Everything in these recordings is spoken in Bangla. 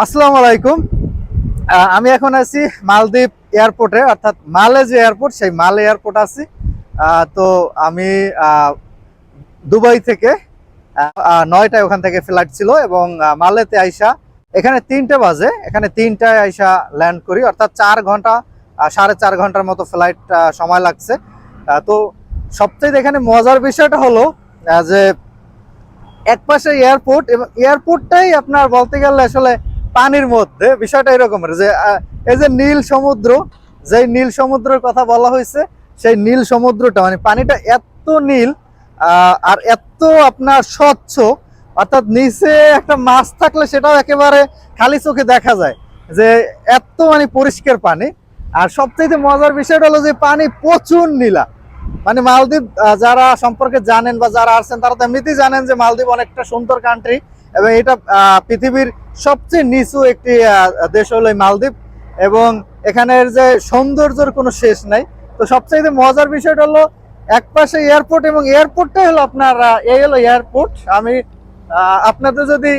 আসসালামু আলাইকুম। আমি এখন আছি মালদ্বীপ এয়ারপোর্টে, অর্থাৎ মালে যে এয়ারপোর্ট, সেই মালে এয়ারপোর্ট আছি। তো আমি দুবাই থেকে নয়টায় ওখান থেকে ফ্লাইট ছিল এবং মালেতে আইসা এখানে তিনটে বাজে, এখানে তিনটায় আইসা ল্যান্ড করি, অর্থাৎ চার ঘণ্টা সাড়ে চার ঘণ্টার মতো ফ্লাইট সময় লাগছে। তো সবচেয়ে এখানে মজার বিষয়টা হলো যে এক পাশে এয়ারপোর্ট এবং এয়ারপোর্টটাই আপনার বলতে গেলে আসলে পানির মধ্যে, বিষয়টা এরকমের যে এই যে নীল সমুদ্র, যেই নীল সমুদ্রের কথা বলা হয়েছে, সেই নীল সমুদ্রটা মানে পানিটা এত নীল আর এত আপনার স্বচ্ছ, অর্থাৎ নিচে একটা মাছ থাকলে সেটাও একেবারে খালি চোখে দেখা যায়, যে এত মানে পরিষ্কার পানি। আর সবচেয়ে মজার বিষয়টা হলো যে পানি প্রচুর নীলা। মানে মালদ্বীপ যারা সম্পর্কে জানেন বা যারা আসছেন তারা তো এমনিতেই জানেন যে মালদ্বীপ অনেকটা সুন্দর কান্ট্রি এবং এটা পৃথিবীর সবচেয়ে নিচু একটি দেশ হলো মালদ্বীপ। এবং এখানের যে সৌন্দর্যের কোনো শেষ নাই। তো সবচেয়ে মজার বিষয়টা হলো, এক পাশে এয়ারপোর্ট এবং এয়ারপোর্টটাই হলো আপনার এই হলো এয়ারপোর্ট। আমি আপনাদের যদি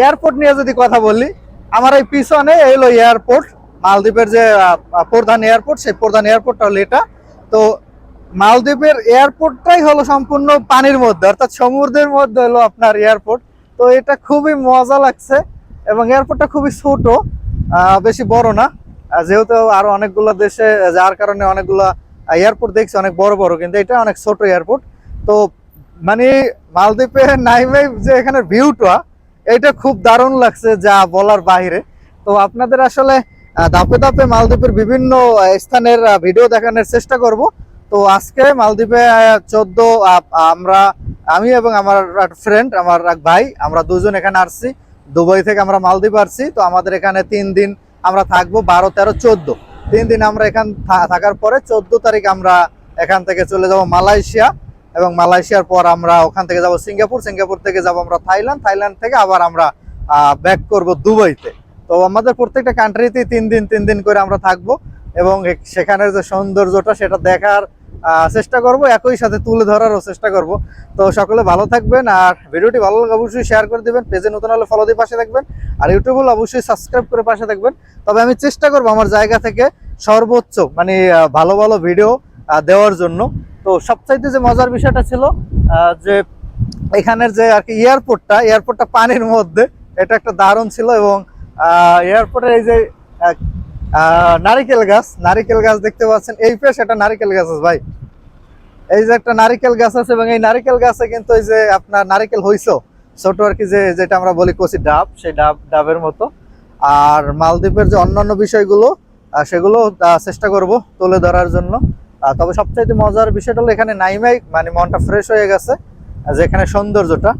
এয়ারপোর্ট নিয়ে যদি কথা বলি, আমার এই পিছনে এই হলো এয়ারপোর্ট, মালদ্বীপের যে প্রধান এয়ারপোর্ট, সেই প্রধান এয়ারপোর্টটা হলো এটা। তো মালদ্বীপের এয়ারপোর্টটাই হলো সম্পূর্ণ পানির মধ্যে, অর্থাৎ সমুদ্রের মধ্যে হলো আপনার এয়ারপোর্ট। তো এটা খুবই মজা লাগছে এবং এয়ারপোর্টটা খুবই ছোট বেশি বড় না। যেহেতু আরও অনেকগুলো দেশে যার কারণে অনেকগুলো এয়ারপোর্ট দেখছি, অনেক বড় বড়, কিন্তু এটা অনেক ছোট এয়ারপোর্ট। তো মানে মালদ্বীপে নাইমে যে এখানে ভিউটা, এটা খুব দারুণ লাগছে যা বলার বাইরে তো আপনাদের আসলে ধাপে ধাপে মালদ্বীপের বিভিন্ন স্থানের ভিডিও দেখানোর চেষ্টা করব। তো আজকে মালদ্বীপে চোদ্দ আমরা আমি এবং আমার ফ্রেন্ড আমার এক ভাই, আমরা দুজন এখানে আসছি। দুবাই থেকে আমরা মালদ্বীপ আসছি। তো আমাদের এখানে তিন দিন আমরা থাকব বারো, তেরো, চোদ্দ। তিন দিন আমরা এখান থাকার পরে চোদ্দ তারিখ আমরা এখান থেকে চলে যাব মালয়েশিয়া এবং মালয়েশিয়ার পর আমরা ওখান থেকে যাব সিঙ্গাপুর। সিঙ্গাপুর থেকে যাব আমরা থাইল্যান্ড। থাইল্যান্ড থেকে আবার আমরা ব্যাক করব দুবাইতে। তো আমাদের প্রত্যেকটা কান্ট্রিতেই তিন দিন তিন দিন করে আমরা থাকব এবং সেখানের যে সৌন্দর্যটা সেটা দেখার চেষ্টা করব, একই সাথে তুলে ধরারও চেষ্টা করব। তো সকলে ভালো থাকবেন আর ভিডিওটি ভালো লাগলে অবশ্যই শেয়ার করে দিবেন, পেজে নতুন হলে ফলো দিয়ে পাশে থাকবেন আর ইউটিউব হলে অবশ্যই সাবস্ক্রাইব করে পাশে থাকবেন। তবে আমি চেষ্টা করব আমার জায়গা থেকে সর্বোচ্চ মানে ভালো ভালো ভিডিও দেওয়ার জন্য। তো সবচাইতে যে মজার বিষয়টা ছিল যে এখানের যে আর কি এয়ারপোর্টটা এয়ারপোর্টটা পানির মধ্যে, এটা একটা দারুণ ছিল এবং এয়ারপোর্টের এই যে নারিকেল গাছ নারিকেল গাছ দেখতে পাচ্ছেন। এই পেশ একটা নারিকেল গাছ আছে ভাই। এই যে একটা নারিকেল গাছ আছে এবং এই নারিকেল গাছে কিন্তু এই যে আপনার নারিকেল হইছো ছোট আর কি যে, যেটা আমরা বলি কচি ডাব, সেই ডাব, ডাবের মতো। আর মালদ্বীপের যে অন্যান্য বিষয়গুলো সেগুলো চেষ্টা করব তুলে ধরার জন্য। তবে সবচাইতে মজার বিষয়টা হলো এখানে নাইমাই মানে মনটা ফ্রেশ হয়ে গেছে যেখানে সৌন্দর্যটা।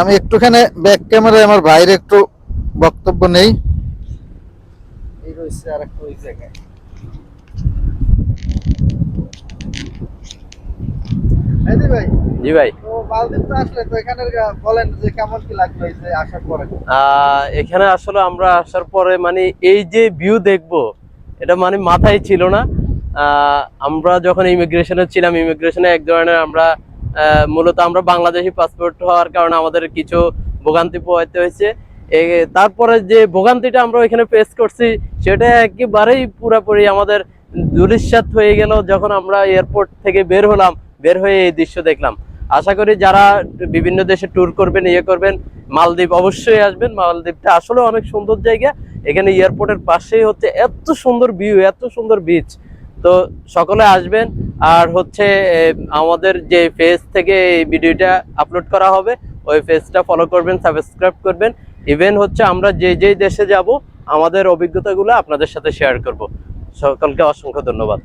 আমি একটুখানে ব্যাক ক্যামেরায় আমার বাইরে একটু বক্তব্য নেই। রয়েছে আর একটা ওই জায়গায়। জি ভাই। এখানে আসলে আমরা আসার পরে মানে এই যে ভিউ দেখব এটা মানে মাথায় ছিল না। আহ, আমরা যখন ইমিগ্রেশনে ছিলাম ইমিগ্রেশনে এক ধরনের আমরা আহ, মূলত আমরা বাংলাদেশি পাসপোর্ট হওয়ার কারণে আমাদের কিছু ভোগান্তি পোহাইতে হয়েছে। তারপরে যে ভোগান্তিটা আমরা এখানে ফেস করছি, সেটা একেবারেই পুরোপুরি আমাদের দুরিশ্বাত হয়ে গেল যখন আমরা এয়ারপোর্ট থেকে বের হলাম, বের হয়ে এই দৃশ্য দেখলাম। আশা করি যারা বিভিন্ন দেশে ট্যুর করবেন ইয়ে করবেন, মালদ্বীপ অবশ্যই আসবেন। মালদ্বীপটা আসলে অনেক সুন্দর জায়গা। এখানে এয়ারপোর্টের পাশেই হচ্ছে এত সুন্দর ভিউ এত সুন্দর বিচ তো সকলে আসবেন। আর হচ্ছে আমাদের যে পেজ থেকে এই ভিডিওটা আপলোড করা হবে, ওই পেজটা ফলো করবেন সাবস্ক্রাইব করবেন। ইভেন হচ্ছে আমরা যে যেই দেশে যাব, আমাদের অভিজ্ঞতাগুলো আপনাদের সাথে শেয়ার করব। সকলকে অসংখ্য ধন্যবাদ।